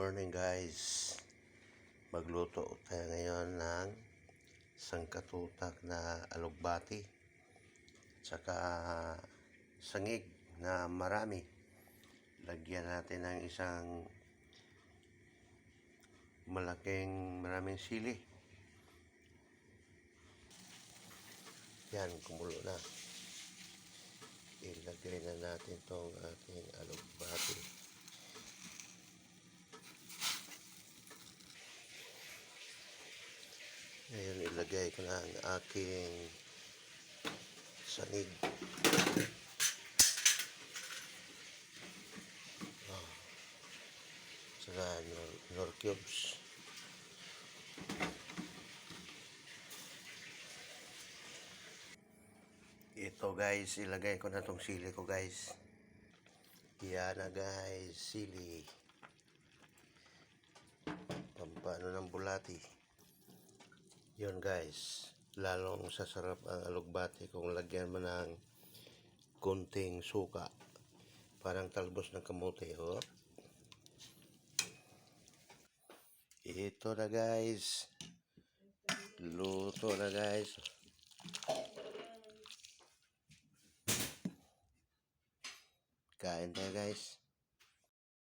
morning guys. Magluto tayo ngayon ng sangkatutak na alugbati. Tsaka sangig na marami. Lagyan natin ng isang malaking maraming sili. Yan, kumulo na. Ilagay na natin tong ating alugbati. Ngayon, ilagay ko na ang aking sanig. Oh. Saka nor, nor cubes. Ito guys, ilagay ko na tong sili ko guys. Yan na guys, sili. Pampano ng bulati. Yun guys, lalong sasarap ang alugbati kung lagyan mo ng kunting suka. Parang talbos ng kamote, oh. Ito na guys. Luto na guys. Kain tayo guys.